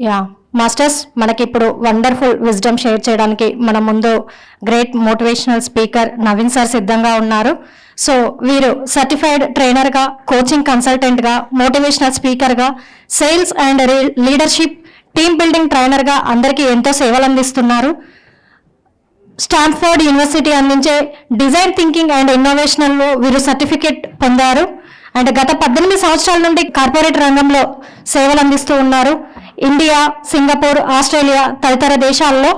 Yeah. Masters మనకి ఇప్పుడు wonderful wisdom share చేయడానికి మన ముందు great motivational speaker Naveen sir సిద్ధంగా ఉన్నారు. సో వీరు సర్టిఫైడ్ ట్రైనర్గా కోచింగ్ కన్సల్టెంట్గా మోటివేషనల్ స్పీకర్గా sales and leadership team building ట్రైనర్గా అందరికీ ఎంతో సేవలు అందిస్తున్నారు. స్టాన్ఫోర్డ్ యూనివర్సిటీ అందించే డిజైన్ థింకింగ్ అండ్ ఇన్నోవేషన్లో వీరు సర్టిఫికేట్ పొందారు. అండ్ గత పద్దెనిమిది సంవత్సరాల నుండి కార్పొరేట్ రంగంలో సేవలు అందిస్తూ ఉన్నారు. ఇండియా సింగపూర్ ఆస్ట్రేలియా తదితర దేశాల్లో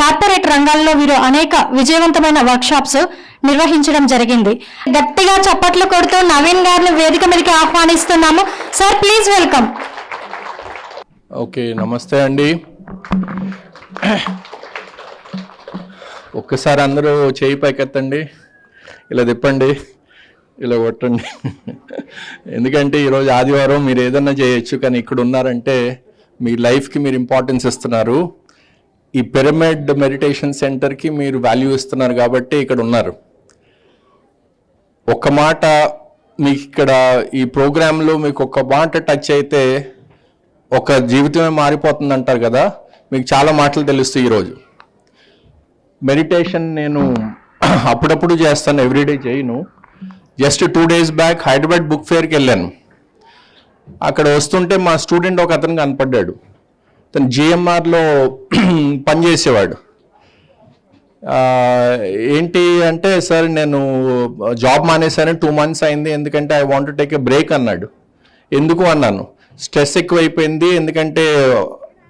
కార్పొరేట్ రంగాల్లో వీరు అనేక విజయవంతమైన వర్క్షాప్స్ నిర్వహించడం జరిగింది. గట్టిగా చప్పట్లు కొడుతూ నవీన్ గారిని వేదిక మీదకి ఆహ్వానిస్తున్నాము. Sir please welcome. ఓకే నమస్తే అండి. ఒక్కసారి అందరూ చేయి పైకెత్తండి. ఇలా తిప్పండి. ఇలా కొట్టండి. ఎందుకంటే ఈరోజు ఆదివారం మీరు ఏదన్నా చేయొచ్చు కానీ ఇక్కడ ఉన్నారంటే మీ లైఫ్కి మీరు ఇంపార్టెన్స్ ఇస్తున్నారు. ఈ పిరమిడ్ మెడిటేషన్ సెంటర్కి మీరు వాల్యూ ఇస్తున్నారు కాబట్టి ఇక్కడ ఉన్నారు. ఒక మాట మీకు ఇక్కడ ఈ ప్రోగ్రాంలో మీకు ఒక మాట టచ్ అయితే ఒక జీవితమే మారిపోతుంది అంటారు కదా? మీకు చాలా మాటలు తెలుస్తాయి ఈరోజు మెడిటేషన్ నేను అప్పుడప్పుడు చేస్తాను ఎవ్రీడే చేయను. Just two days back Hyderabad book ఫేర్కి వెళ్ళాను. అక్కడ వస్తుంటే మా స్టూడెంట్ ఒక అతను కనపడ్డాడు. తను జిఎంఆర్లో పనిచేసేవాడు ఏంటి అంటే సార్ నేను జాబ్ మానేశాను టూ మంత్స్ అయింది ఎందుకంటే I want take a break అన్నాడు. ఎందుకు? అన్నాను. స్ట్రెస్ ఎక్కువైపోయింది ఎందుకంటే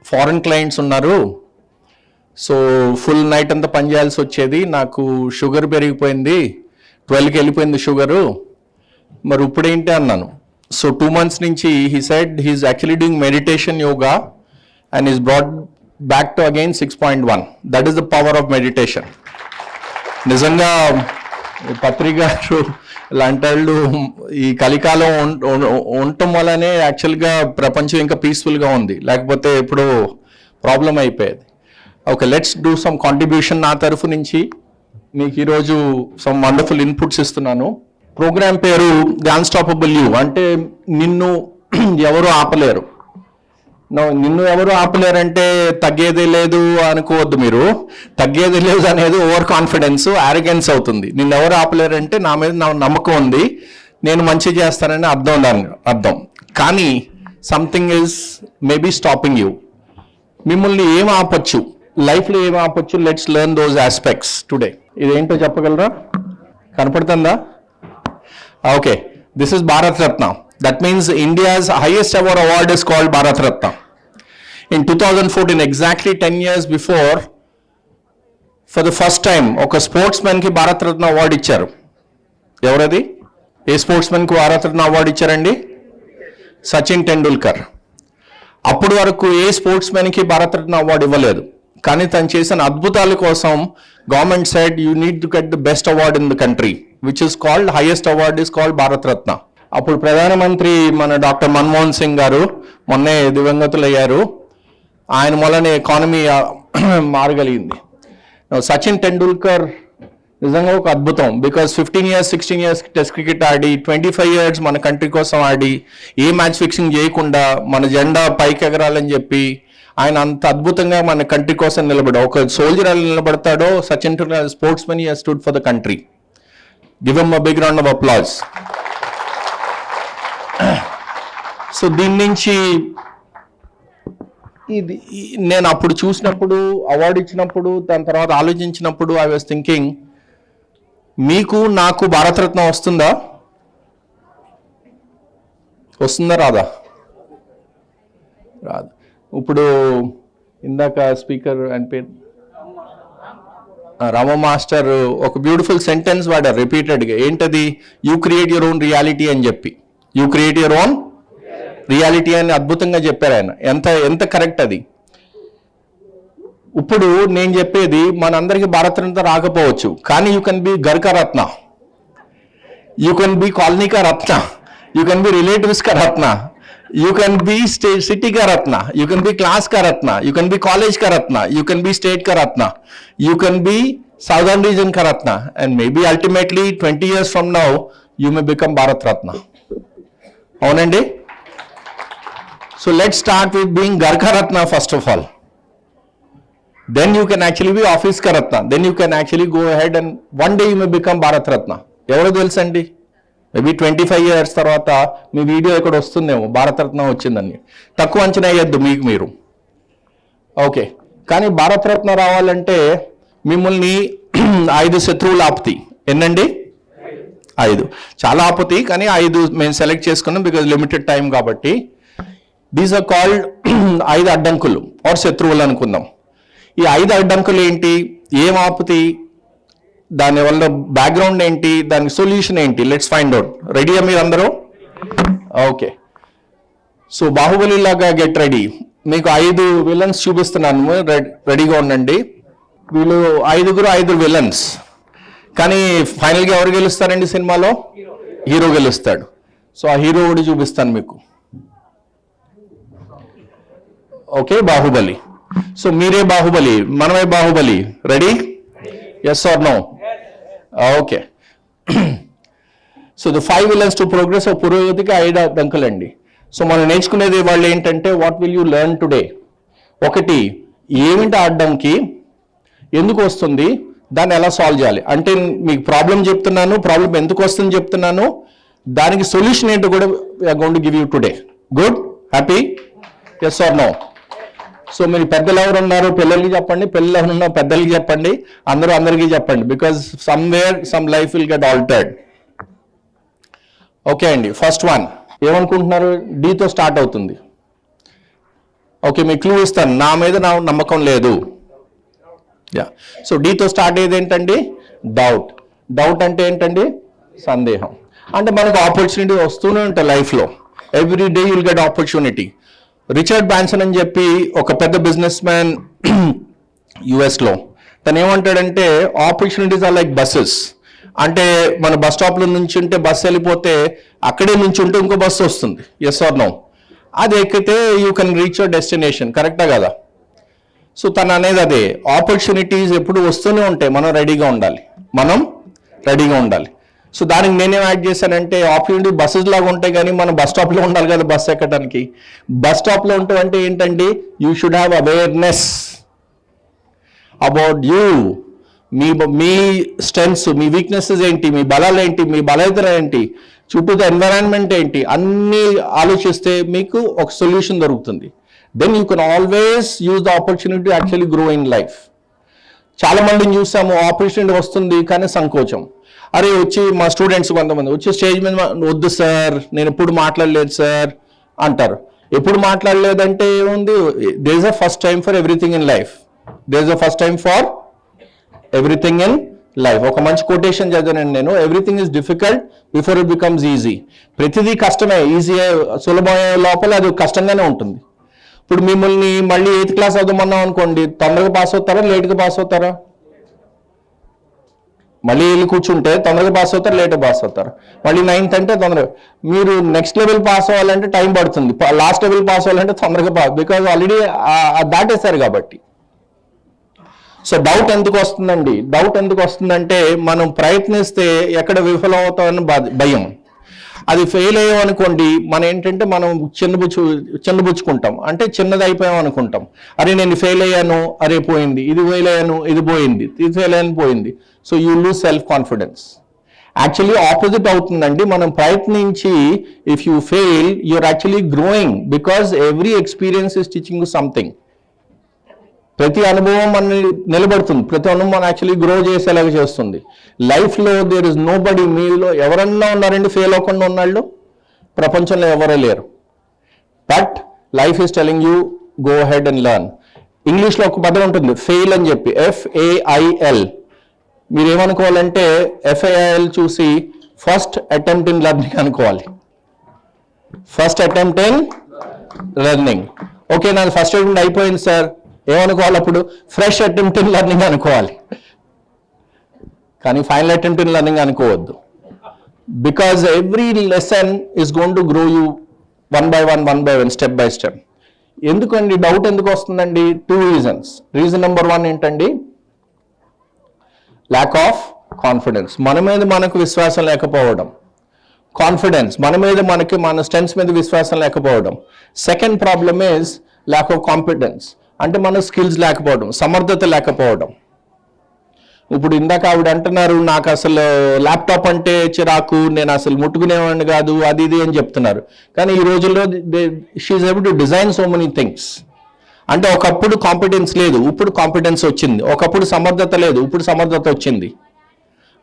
ఫారెన్ క్లయింట్స్ ఉన్నారు. సో ఫుల్ నైట్ అంతా పనిచేయాల్సి వచ్చేది. నాకు షుగర్ పెరిగిపోయింది. ట్వెల్వ్కి వెళ్ళిపోయింది షుగరు. మరి ఇప్పుడేంటి? అన్నాను. సో టూ మంత్స్ నుంచి he said he's actually doing meditation yoga and is brought back to again six point one that is the power of meditation నిజంగా పత్రిక లాంటి వాళ్ళు ఈ కలికాలం ఉండటం వల్లనే యాక్చువల్గా ప్రపంచం ఇంకా పీస్ఫుల్గా ఉంది. లేకపోతే ఇప్పుడు ప్రాబ్లం అయిపోయేది. Okay let's do some contribution నా తరఫు నుంచి. మీకు ఈరోజు సమ్ వండర్ఫుల్ ఇన్పుట్స్ ఇస్తున్నాను. ప్రోగ్రామ్ పేరు ది అన్స్టాపబుల్ యూ అంటే నిన్ను ఎవరు ఆపలేరు. నిన్ను ఎవరు ఆపలేరంటే తగ్గేది లేదు అనుకోవద్దు మీరు. తగ్గేది లేదు అనేది ఓవర్ కాన్ఫిడెన్స్ ఆరోగెన్స్ అవుతుంది. నిన్ను ఎవరు ఆపలేరంటే నా మీద నా నమ్మకం ఉంది. నేను మంచి చేస్తానని అర్థం దాని అర్థం. కానీ something is maybe stopping you మిమ్మల్ని ఏం ఆపచ్చు? లైఫ్లో ఏం ఆపచ్చు? Let's learn those aspects today ఇదేంటో చెప్పగలరా? కనపడుతుందా? Okay this is Bharat Ratna that means India's highest our award is called Bharat Ratna in two thousand fourteen exactly ten years before for the first time ఒక స్పోర్ట్స్కి Bharat Ratna award ఇచ్చారు. ఎవరది? ఏ స్పోర్ట్స్కి Bharat Ratna award ఇచ్చారండి? సచిన్ టెండూల్కర్ అప్పటి వరకు ఏ స్పోర్ట్స్కి భారతరత్న అవార్డు ఇవ్వలేదు. కానీ తను చేసిన అద్భుతాల కోసం government side you need to get the best award in the country which is called highest award is called Bharat Ratna అప్పుడు ప్రధానమంత్రి మన డాక్టర్ మన్మోహన్ సింగ్ గారు మొన్నే దివంగతులు అయ్యారు ఆయన వలన ఎకానమీ మారగలిగింది. సచిన్ టెండూల్కర్ నిజంగా ఒక అద్భుతం. Because fifteen years sixteen years test cricket Audi twenty five years మన కంట్రీ కోసం ఆడి ఏ మ్యాచ్ ఫిక్సింగ్ చేయకుండా మన జెండా పైకి ఎగరాలని చెప్పి ఆయన అంత అద్భుతంగా మన కంట్రీ కోసం నిలబడ. ఒక సోల్జర్ ఎలా నిలబడతాడో Sachin sports men stood for the country give M a big round of applause so దీని నుంచి ఇది నేను అప్పుడు చూసినప్పుడు అవార్డు ఇచ్చినప్పుడు దాని తర్వాత ఆలోచించినప్పుడు ఐ వాజ్ థింకింగ్ మీకు నాకు భారతరత్న వస్తుందా? వస్తుందా రాదా? ఇప్పుడు ఇందాక స్పీకర్ అండ్ పేరు రామ మాస్టర్ ఒక బ్యూటిఫుల్ సెంటెన్స్ వాడారు రిపీటెడ్గా. ఏంటది? You create your own reality అని చెప్పి. You create your own reality అని అద్భుతంగా చెప్పారు ఆయన. ఎంత ఎంత కరెక్ట్ అది? ఇప్పుడు నేను చెప్పేది మనందరికీ భారతరత్న రాకపోవచ్చు. కానీ యూ కెన్ బి గర్క రత్న యూ కెన్ బి కాలనీకా రత్న యూ కెన్ బి రిలేటివ్స్ కా రత్న you can be society కా రత్న యూ కెన్ బి క్లాస్ కా రత్న యూ కెన్ బి కాలేజ్ కా రత్న యూ కెన్ బి స్టేట్ కా రత్న you can be southern region కా రత్న and maybe ultimately twenty years from now you may become Bharat Ratna అవునండి So let's start with being Garkha Ratna first of all. Then you can actually be Office Karatna. Then you can actually go ahead and one day you may become Bharat Ratna. ఎవరో తెలుసండి maybe twenty five years తర్వాత మీ video ఇక్కడ వస్తుందేమో భారతరత్న వచ్చిందని. తక్కువ అంచనా వేయద్దు మీకు మీరు. ఓకే. కానీ భారతరత్న రావాలంటే మిమ్మల్ని ఐదు శత్రువులు ఆపతి. ఎన్నండి? ఐదు. చాలా ఆపుతాయి కానీ ఐదు మేము సెలెక్ట్ చేసుకున్నాం బికాజ్ లిమిటెడ్ టైం కాబట్టి. దీస్ ఆర్ కాల్డ్ ఐదు అడ్డంకులు ఆర్ శత్రువులు అనుకుందాం. ఈ ఐదు అడ్డంకులు ఏంటి? ఏం ఆపుతాయి దానివల్ల బ్యాక్గ్రౌండ్ ఏంటి దానికి సొల్యూషన్ ఏంటి? లెట్స్ ఫైండ్ అవుట్ రెడీయా మీరు అందరూ ఓకే సో బాహుబలి లాగా గెట్ రెడీ మీకు ఐదు విలన్స్ చూపిస్తున్నాను. రెడీగా ఉండండి. వీళ్ళు ఐదుగురు ఐదు విలన్స్ కానీ ఫైనల్గా ఎవరు గెలుస్తారండి సినిమాలో? హీరో గెలుస్తాడు. సో ఆ హీరో కూడా చూపిస్తాను మీకు. ఓకే బాహుబలి. సో మీరే బాహుబలి. మనమే Baahubali. Ready yes or no okay so the five villains to progress పురోగతికి ఐదు అడ్డంకులండి సో మనం నేర్చుకునేది వాళ్ళు ఏంటంటే what will you learn today ఒకటి ఏమిటి ఆ అడ్డంకి ఎందుకు వస్తుంది? దాన్ని ఎలా సాల్వ్ చేయాలి? అంటే మీకు ప్రాబ్లం చెప్తున్నాను ప్రాబ్లం ఎందుకు వస్తుంది చెప్తున్నాను దానికి సొల్యూషన్ ఏంటో కూడా going to give you today good happy yes or no so మీరు పెద్దలు ఎవరు ఉన్నారు? పిల్లలకి చెప్పండి. పిల్లలు ఎవరు ఉన్నారు పెద్దలకి చెప్పండి. అందరూ అందరికీ చెప్పండి. Because somewhere some life will get altered okay అండి. ఫస్ట్ వన్ ఏమనుకుంటున్నారు? డీతో స్టార్ట్ అవుతుంది. ఓకే మీకు క్లూ ఇస్తాను. నా మీద నా నమ్మకం లేదు. యా సో డీతో స్టార్ట్ అయ్యేది ఏంటండి? డౌట్ డౌట్ అంటే ఏంటండి? సందేహం. అంటే మనకు ఆపర్చునిటీ వస్తూనే ఉంటాయి లైఫ్లో every day you'll get opportunity Richard Branson అని చెప్పి ఒక పెద్ద బిజినెస్ మ్యాన్ యుఎస్లో తను ఏమంటాడంటే ఆపర్చునిటీస్ ఆర్ లైక్ బస్సెస్ అంటే మన బస్ స్టాప్లో నుంచి ఉంటే బస్సు వెళ్ళిపోతే అక్కడే నుంచి ఉంటే ఇంకో బస్సు వస్తుంది. ఎస్ ఆర్ నో అది ఎక్కితే you can reach your destination కరెక్టా కదా? సో తను అనేది అదే. ఆపర్చునిటీస్ ఎప్పుడు వస్తూనే ఉంటాయి. మనం రెడీగా ఉండాలి. మనం రెడీగా ఉండాలి. సో దానికి నేనేం యాడ్ చేశానంటే ఆపర్చునిటీ బస్సెస్ లాగా ఉంటాయి కానీ మనం బస్ స్టాప్లో ఉండాలి కదా బస్ ఎక్కడానికి. బస్ స్టాప్లో ఉంటాం అంటే ఏంటంటే you should have awareness about you మీ మీ స్ట్రెంగ్స్ మీ వీక్నెసెస్ ఏంటి? మీ బలాలు ఏంటి? మీ బలహీనతలు ఏంటి? చుట్టూ ఎన్విరాన్మెంట్ ఏంటి? అన్నీ ఆలోచిస్తే మీకు ఒక సొల్యూషన్ దొరుకుతుంది. Then you can always use the opportunity actually grow in life చాలా మందిని చూసాము ఆపర్చునిటీ వస్తుంది కానీ సంకోచం. అరే వచ్చి మా స్టూడెంట్స్ కొంతమంది వచ్చి స్టేజ్ మీద వద్దు సార్ నేను ఎప్పుడు మాట్లాడలేదు సార్ అంటారు. ఎప్పుడు మాట్లాడలేదంటే ఏముంది? There's a first time for everything in life there is a first time for everything in life ఒక మంచి కొటేషన్ చదివానండి నేను. Everything is difficult before it becomes easy ప్రతిదీ కష్టమే. ఈజీ సులభమయ్యే లోపల అది కష్టంగానే ఉంటుంది. ఇప్పుడు మిమ్మల్ని మళ్ళీ ఎయిత్ క్లాస్ అవుదామన్నాం అనుకోండి తొందరగా పాస్ అవుతారా? లేట్గా పాస్ అవుతారా? మళ్ళీ వెళ్ళి కూర్చుంటే తొందరగా పాస్ అవుతారు లేట్ పాస్ అవుతారు. మళ్ళీ నైన్త్ అంటే తొందరగా మీరు నెక్స్ట్ లెవెల్ పాస్ అవ్వాలంటే టైం పడుతుంది. లాస్ట్ లెవెల్ పాస్ అవ్వాలంటే తొందరగా పాస్ బికాజ్ ఆల్రెడీ దాటేశారు కాబట్టి. సో డౌట్ ఎందుకు వస్తుందండి? డౌట్ ఎందుకు వస్తుందంటే మనం ప్రయత్నిస్తే ఎక్కడ విఫలం అవుతామని భయం. అది ఫెయిల్ అయ్యాం అనుకోండి మనం ఏంటంటే మనం చిన్నబుచ్చు చిన్నబుచ్చుకుంటాం అంటే చిన్నది అయిపోయాం అనుకుంటాం. అరే నేను ఫెయిల్ అయ్యాను అరే పోయింది. ఇది ఫెయిల్ అయ్యాను ఇది పోయింది. ఇది ఫెయిల్ అయ్యాను పోయింది. So you lose self confidence actually opposite అవుతుందండి. మనం ప్రయత్నించి if you fail you're actually growing because every experience is teaching something ప్రతి అనుభవం మన నిలబడుతుంది. ప్రతి అనుభవం మనం యాక్చువల్లీ గ్రో చేసేలాగా చేస్తుంది. లైఫ్లో దేర్ ఇస్ నో బడీ మీలో ఎవరన్నా ఉన్నారండి ఫెయిల్ అవ్వకుండా ఉన్నాళ్ళు? ప్రపంచంలో ఎవరూ లేరు. But life is telling you go ahead and learn ఇంగ్లీష్లో ఒక పదం ఉంటుంది ఫెయిల్ అని చెప్పి ఎఫ్ఏఐఎల్ మీరు ఏమనుకోవాలంటే చూసి ఫస్ట్ అటెంప్ట్ ఇన్ లర్నింగ్ అనుకోవాలి. First attempt in learning okay నాది ఫస్ట్ అటెంప్ట్ అయిపోయింది సార్ ఏమనుకోవాలి అప్పుడు ఫ్రెష్ అటెంప్ట్ ఇన్ లెర్నింగ్ అనుకోవాలి. కానీ ఫైనల్ అటెంప్ట్ ఇన్ లెర్నింగ్ అనుకోవద్దు. Because every lesson is going to grow you one by one one by one step by step ఎందుకండి? Doubt ఎందుకు వస్తుందండి? Two reasons reason number one ఏంటండి? Lack of confidence మన మీద మనకు విశ్వాసం లేకపోవడం. కాన్ఫిడెన్స్ మన మీద మనకి మన స్ట్రెంగ్స్ మీద విశ్వాసం లేకపోవడం. Second problem is lack of confidence అంటే మన స్కిల్స్ లేకపోవడం సమర్థత లేకపోవడం. ఇప్పుడు ఇందాక ఆవిడ అంటున్నారు నాకు అసలు ల్యాప్టాప్ అంటే చిరాకు నేను అసలు ముట్టుకునేవాడిని కాదు అది ఇది అని చెప్తున్నారు. కానీ ఈ రోజుల్లో she's able to design so many things అంటే ఒకప్పుడు కాంపిటెన్స్ లేదు ఇప్పుడు కాంపిటెన్స్ వచ్చింది. ఒకప్పుడు సమర్థత లేదు ఇప్పుడు సమర్థత వచ్చింది.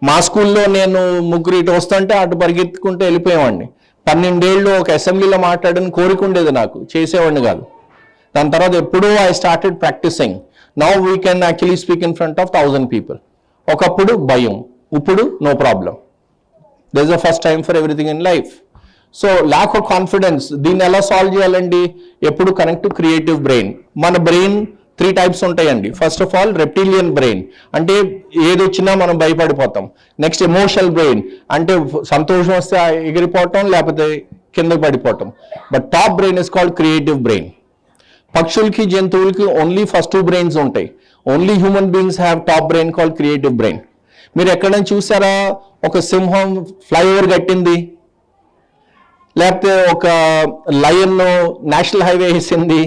మా స్కూల్లో నేను ముగ్గురు ఇటు వస్తుంటే అటు పరిగెత్తుకుంటూ వెళ్ళిపోయేవాడిని. పన్నెండేళ్ళు ఒక అసెంబ్లీలో మాట్లాడని కోరిక ఉండేది నాకు చేసేవాడిని కాదు. దాని తర్వాత ఎప్పుడూ I started practising now we can actually speak in front of thousand people ఒకప్పుడు భయం ఇప్పుడు no problem this the first time for everything in life so lack of confidence దీన్ని ఎలా సాల్వ్ చేయాలండి? ఎప్పుడు కనెక్ట్ టు క్రియేటివ్ బ్రెయిన్ మన brain three types ఉంటాయండి. First of all reptilian brain అంటే ఏది వచ్చినా మనం భయపడిపోతాం. నెక్స్ట్ ఎమోషనల్ బ్రెయిన్ అంటే సంతోషం వస్తే ఎగిరిపోవటం లేకపోతే కిందకి పడిపోవటం. But top brain is called creative brain పక్షులకి జంతువులకి ఓన్లీ ఫస్ట్ టూ బ్రెయిన్స్ ఉంటాయి. Only human beings have top brain called creative brain మీరు ఎక్కడైనా చూసారా? ఒక సింహం ఫ్లైఓవర్ కట్టింది. లేకపోతే ఒక లయన్ నేషనల్ హైవే వేసింది.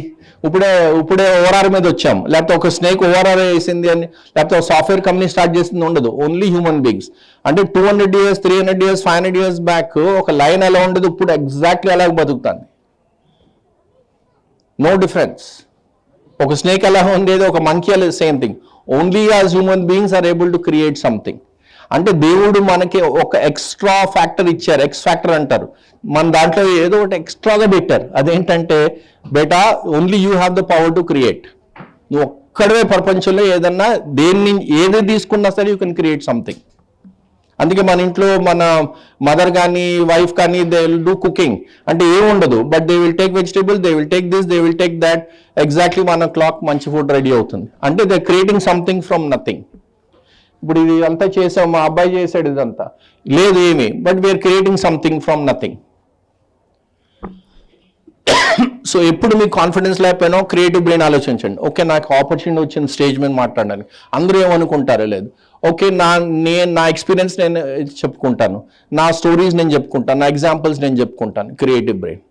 ఇప్పుడే ఇప్పుడే ఓఆర్ఆర్ మీద వచ్చాం. లేకపోతే ఒక స్నేక్ ఓఆర్ఆర్ వేసింది అని లేకపోతే ఒక సాఫ్ట్వేర్ కంపెనీ స్టార్ట్ చేసింది ఉండదు. ఓన్లీ హ్యూమన్ బీయింగ్స్ అంటే two hundred years three hundred years five hundred years back ఒక లైన్ ఎలా ఉండదు? ఇప్పుడు ఎగ్జాక్ట్లీ ఎలా బతుకుతుంది. నో డిఫరెన్స్ ఒక స్నేక్ ఎలా ఉండేది ఒక మంకీ అలా same thing only as human beings are able to create something అంటే దేవుడు మనకి ఒక ఎక్స్ట్రా ఫ్యాక్టర్ ఇచ్చారు. ఎక్స్ ఫ్యాక్టర్ అంటారు. మన దాంట్లో ఏదో ఒకటి ఎక్స్ట్రాగా పెట్టారు. అదేంటంటే బేటా only you have the power to create నువ్వు ఒక్కడే ప్రపంచంలో ఏదన్నా దేన్ని ఏది తీసుకున్నా సరే యూ కెన్ క్రియేట్ సంథింగ్ అందుకే మన ఇంట్లో మన మదర్ కానీ వైఫ్ కానీ దే విల్ డూ కుకింగ్ అంటే ఏమి ఉండదు. But they will take vegetable they will take this they will take that exactly మన క్లాక్ మంచి ఫుడ్ రెడీ అవుతుంది. అంటే they creating something from nothing ఇప్పుడు ఇది అంతా చేసాం మా అబ్బాయి చేశాడు ఇదంతా. లేదు ఏమి. But we're creating something from nothing so ఎప్పుడు మీకు కాన్ఫిడెన్స్ లేకపోయినా క్రియేటివ్ బ్రెయిన్ ఆలోచించండి. ఓకే నాకు ఆపర్చునిటీ వచ్చింది స్టేజ్ మీద మాట్లాడడానికి. అందరూ ఏమనుకుంటారో లేదు. ఓకే నా నేను నా ఎక్స్పీరియన్స్ నేను చెప్పుకుంటాను. నా స్టోరీస్ నేను చెప్పుకుంటాను. నా ఎగ్జాంపుల్స్ నేను చెప్పుకుంటాను. క్రియేటివ్ బ్రెయిన్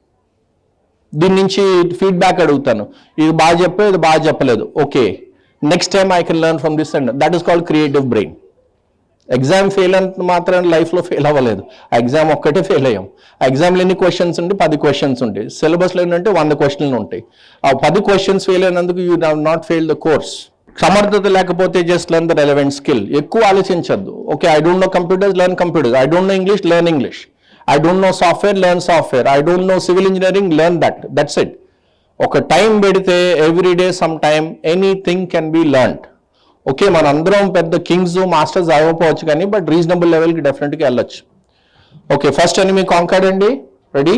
దీని నుంచి ఫీడ్బ్యాక్ అడుగుతాను. ఇది బాగా చెప్పే ఇది బాగా చెప్పలేదు. Okay next time I can learn from this and that is called creative brain exam fail అంత మాత్రం లైఫ్లో ఫెయిల్ అవ్వలేదు. ఆ ఎగ్జామ్ ఒక్కటే ఫెయిల్ అయ్యాం. ఆ ఎగ్జామ్లో ఎన్ని క్వశ్చన్స్ ఉంటే పది క్వశ్చన్స్ ఉంటాయి సిలబస్లో ఏంటంటే వంద క్వశ్చన్లు ఉంటాయి. ఆ పది క్వశ్చన్స్ ఫెయిల్ అయినందుకు you have not fail the course సమర్థత లేకపోతే just learn the relevant skill ఎక్కువ ఆలోచించద్దు. Okay I don't know computers learn computers I don't know English learn English I don't know software learn software I don't know civil engineering learn that that's it ఒక time పెడితే every day some time anything can be learned okay మన అందరం పెద్ద Kings masters అవ్వకపోవచ్చు కానీ but reasonable లెవెల్కి డెఫినెట్గా వెళ్ళొచ్చు. ఓకే ఫస్ట్ అని మీ కాంకాడ్ అండి. రెడీ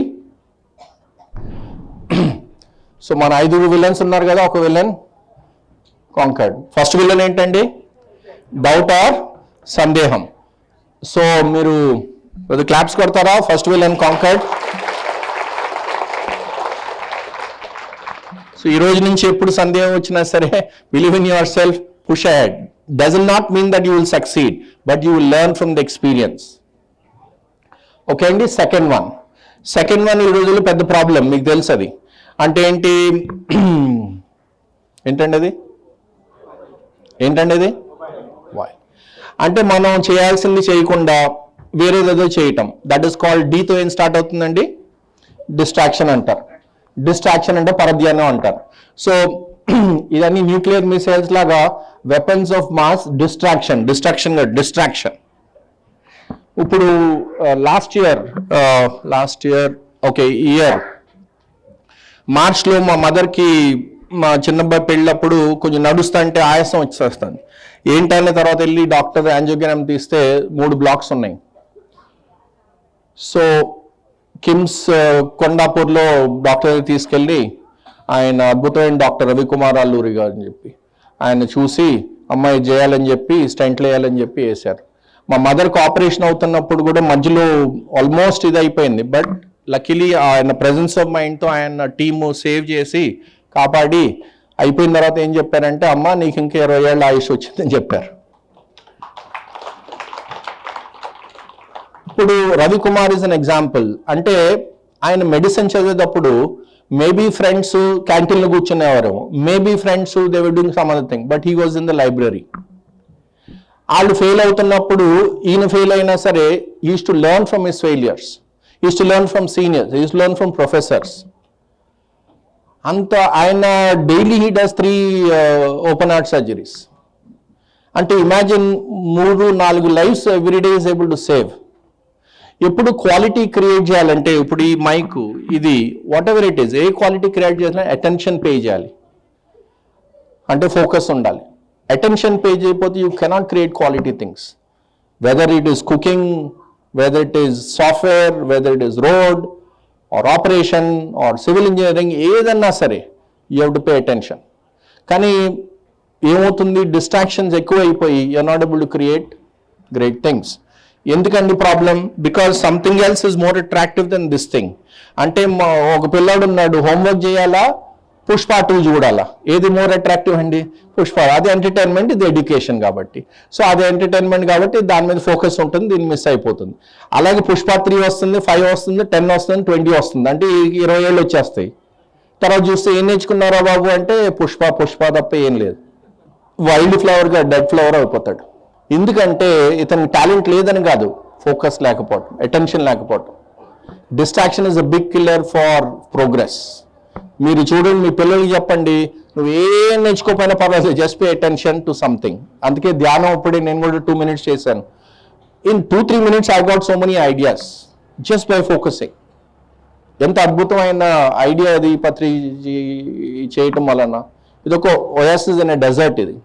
సో మన ఐదుగురు విలన్స్ ఉన్నారు కదా ఒక విలన్ కాంకాడ్ ఫస్ట్ విలన్ ఏంటండి? డౌట్ ఆర్ సందేహం? సో మీరు క్లాప్స్ కొడతారా? ఫస్ట్ విలన్ కాంకాడ్ సో ఈ రోజు నుంచి ఎప్పుడు సందేహం వచ్చినా సరే believe in your self push ahead. Doesn't not mean that you will succeed, but you will learn from the experience okay అండి సెకండ్ వన్ సెకండ్ వన్ ఈ రోజుల్లో పెద్ద ప్రాబ్లం మీకు తెలుసు అది. అంటే ఏంటి? ఏంటండి అది? ఏంటండి అది? Why? అంటే మనం చేయాల్సింది చేయకుండా వేరేదేదో చేయటం. దట్ ఈస్ కాల్డ్ డీతో ఏం స్టార్ట్ అవుతుందండి? డిస్ట్రాక్షన్ అంటారు. డిస్ట్రాక్షన్ అంటే పరధ్యానం అంటారు. సో ఇదన్నీ న్యూక్లియర్ మిసైల్స్ లాగా weapons of mass destruction destruction destruction ఇప్పుడు last year last year okay year మార్చ్లో మా మదర్కి మా చిన్నబ్బాయి పెళ్ళప్పుడు కొంచెం నడుస్తా అంటే ఆయాసం వచ్చేస్తుంది. ఏంటనే తర్వాత వెళ్ళి డాక్టర్ యాంజోగ్రామ్ తీస్తే మూడు బ్లాక్స్ ఉన్నాయి. సో కిమ్స్ uh, కొండాపూర్లో డాక్టర్ తీసుకెళ్ళి ఆయన అద్భుతమైన డాక్టర్ రవికుమార్ అల్లూరి గారు అని చెప్పి. ఆయన చూసి అమ్మాయి చేయాలని చెప్పి స్టెంట్లు వేయాలని చెప్పి వేశారు. మా మదర్కి ఆపరేషన్ అవుతున్నప్పుడు కూడా మధ్యలో ఆల్మోస్ట్ ఇది అయిపోయింది. బట్ లక్కీలీ ఆయన ప్రజెన్స్ ఆఫ్ మైండ్తో ఆయన టీము సేవ్ చేసి కాపాడి అయిపోయిన తర్వాత ఏం చెప్పారంటే అమ్మ నీకు ఇంకా ఇరవై ఏళ్ళ ఆయుష్ వచ్చిందని చెప్పారు. ఇప్పుడు రవికుమార్ ఇస్ అన్ ఎగ్జాంపుల్ అంటే ఆయన మెడిసిన్ చదివేటప్పుడు మేబీ ఫ్రెండ్స్ క్యాంటీన్లో కూర్చునేవారు maybe friends they were doing some other thing but he was in the library వాళ్ళు ఫెయిల్ అవుతున్నప్పుడు ఈయన ఫెయిల్ అయినా సరే is to learn from his failures is to learn from seniors is learn from professors అంత ఆయన daily he does three open heart surgeries అంటే imagine మూడు నాలుగు lives everyday is able to save ఎప్పుడు క్వాలిటీ క్రియేట్ చేయాలంటే ఇప్పుడు ఈ mic ఇది whatever it is a quality create చేయాలంటే అటెన్షన్ పే చేయాలి. అంటే ఫోకస్ ఉండాలి. అటెన్షన్ పే చేయకపోతే you cannot create quality things whether it is cooking whether it is software whether it is road or operation or civil engineering ఏదన్నా సరే you have to pay attention కానీ ఏమవుతుంది? Distractions ఎక్కువ అయిపోయి you're not able to create great things ఎందుకండి problem? Because something else is more attractive than this thing అంటే మా ఒక పిల్లాడు ఉన్నాడు హోంవర్క్ చేయాలా? పుష్ప టూ చూడాలా? ఏది మోర్ అట్రాక్టివ్ అండి? పుష్ప. అది ఎంటర్టైన్మెంట్ ఇది ఎడ్యుకేషన్ కాబట్టి. సో అది ఎంటర్టైన్మెంట్ కాబట్టి దాని మీద ఫోకస్ ఉంటుంది దీన్ని మిస్ అయిపోతుంది. అలాగే పుష్ప త్రీ వస్తుంది ఫైవ్ వస్తుంది టెన్ వస్తుంది ట్వంటీ వస్తుంది. అంటే ఇరవై ఏళ్ళు వచ్చేస్తాయి. తర్వాత చూస్తే ఏం నేర్చుకున్నారా బాబు అంటే పుష్ప పుష్ప తప్ప ఏం లేదు. వైల్డ్ ఫ్లవర్గా డెడ్ ఫ్లవర్ అయిపోతాడు. ఎందుకంటే ఇతనికి టాలెంట్ లేదని కాదు ఫోకస్ లేకపోవటం అటెన్షన్ లేకపోవటం. Distraction is a big killer for progress. మీరు చూడండి మీ పిల్లలకి చెప్పండి నువ్వు ఏం నేర్చుకోకపోయినా పర్వాలేదు just pay attention to something. అందుకే ధ్యానం అప్పుడే నేను కూడా టూ మినిట్స్ చేశాను. In two three minutes I got so many ideas just by focusing. ఎంత అద్భుతమైన ఐడియా అది పత్రి చేయటం వలన. ఇది ఒక ఒయాసిస్ అనే డెజర్ట్ ఇది.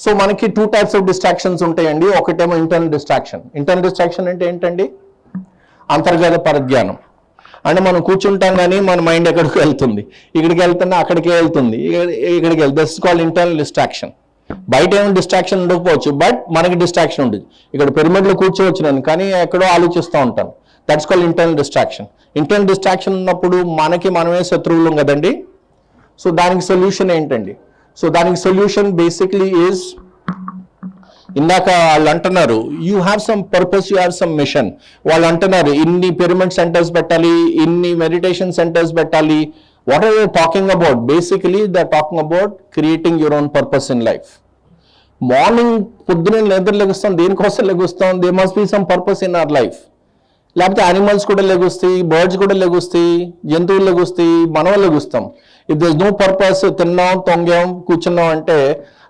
సో మనకి టూ టైప్స్ ఆఫ్ డిస్ట్రాక్షన్స్ ఉంటాయండి. ఒకటేమో ఇంటర్నల్ డిస్ట్రాక్షన్ ఇంటర్నల్ డిస్ట్రాక్షన్ అంటే ఏంటండి? అంతర్గత పరిజ్ఞానం. అంటే మనం కూర్చుంటాం కానీ మన మైండ్ ఎక్కడికి వెళ్తుంది? ఇక్కడికి వెళ్తున్నా అక్కడికే వెళ్తుంది. ఇక్కడికి వెళ్తుంది. దస్ కాల్ ఇంటర్నల్ డిస్ట్రాక్షన్ బయట ఏమైనా డిస్ట్రాక్షన్ ఉండకపోవచ్చు బట్ మనకి డిస్ట్రాక్షన్ ఉండదు ఇక్కడ పిరమిడ్లో కూర్చోవచ్చు నేను కానీ ఎక్కడో ఆలోచిస్తూ ఉంటాను that's call internal distraction internal distraction ఉన్నప్పుడు మనకి మనమే శత్రువులం కదండి? సో దానికి సొల్యూషన్ ఏంటండి? సో దానికి సొల్యూషన్ బేసిక్లీ ఈజ్ ఇందాక వాళ్ళు అంటున్నారు you have some purpose you have some mission వాళ్ళు అంటున్నారు ఇన్ని పిరమిడ్ సెంటర్స్ పెట్టాలి ఇన్ని మెడిటేషన్ సెంటర్స్ పెట్టాలి. What are you talking about basically the talking about creating your own purpose in life morning పొద్దునే నిద్ర లెగుస్తాం దేనికోసం లెగుస్తాం? There must be some purpose in our life లేకపోతే యానిమల్స్ కూడా లెగుస్తాయి బర్డ్స్ కూడా లెగుస్తాయి జంతువులు లెగుస్తాయి మనం లెగుస్తాం. ఇఫ్ దస్ నో పర్పస్ తిన్నాం తొంగాం కూర్చున్నాం అంటే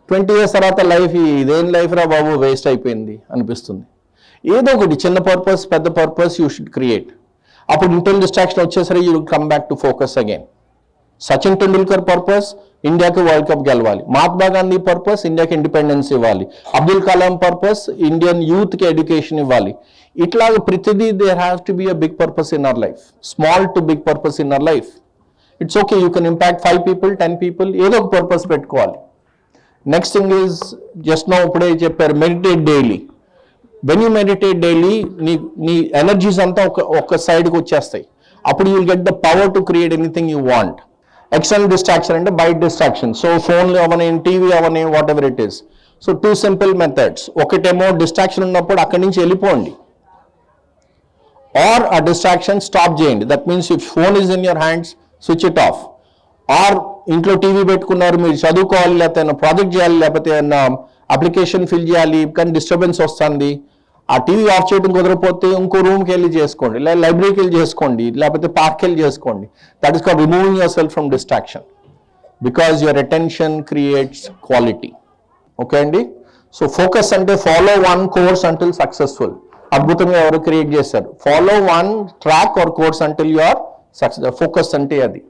ట్వంటీ ఇయర్స్ తర్వాత లైఫ్ ఇదేం లైఫ్ రా బాబు? వేస్ట్ అయిపోయింది అనిపిస్తుంది. ఏదో ఒకటి చిన్న పర్పస్ పెద్ద పర్పస్ యూ షుడ్ క్రియేట్ అప్పుడు ఇంటర్నల్ డిస్ట్రాక్షన్ వచ్చేసరికి you come back to focus again Sachin Tendulkar purpose ఇండియాకి వరల్డ్ కప్ గెలవాలి. మహాత్మా గాంధీ పర్పస్ ఇండియాకి ఇండిపెండెన్స్ ఇవ్వాలి. అబ్దుల్ కలాం పర్పస్ ఇండియన్ యూత్కి ఎడ్యుకేషన్ ఇవ్వాలి. ఇట్లా ప్రతిదీ there have to be a big purpose in our life small to big purpose in our life it's okay you can impact five people ten people ఏదో ఒక purpose పెట్టుకోవాలి. Next thing is just no ఇప్పుడే చెప్పారు meditate daily when you meditate daily నీ నీ energies అంతా ఒక ఒక సైడ్కి వచ్చేస్తాయి. అప్పుడు you'll get the power to create anything you want external distraction అంటే బయట డిస్ట్రాక్షన్ సో ఫోన్లు అవని TV Avani whatever it is so two simple methods ఒకటేమో డిస్ట్రాక్షన్ ఉన్నప్పుడు అక్కడి నుంచి వెళ్ళిపోండి. ఆర్ ఆ డిస్ట్రాక్షన్ స్టాప్ చేయండి. That means if phone is in your hands switch it off or ఇంట్లో టీవీ పెట్టుకున్నారు మీరు చదువుకోవాలి లేకపోతే ప్రాజెక్ట్ చేయాలి లేకపోతే ఏమైనా అప్లికేషన్ ఫిల్ చేయాలి కానీ డిస్టర్బెన్స్ వస్తుంది. ఆ టీవీ ఆఫ్ చేయడం కుదరకపోతే ఇంకో రూమ్కి వెళ్ళి చేసుకోండి లేదా లైబ్రరీకి వెళ్ళి చేసుకోండి లేకపోతే పార్క్కి వెళ్ళి చేసుకోండి. That is call removing yourself from distraction because your attention creates quality okay అండి సో ఫోకస్ అంటే follow one course until successful అద్భుతంగా ఎవరు క్రియేట్ చేశారు? Follow one track or course until your success focus అంటే అది.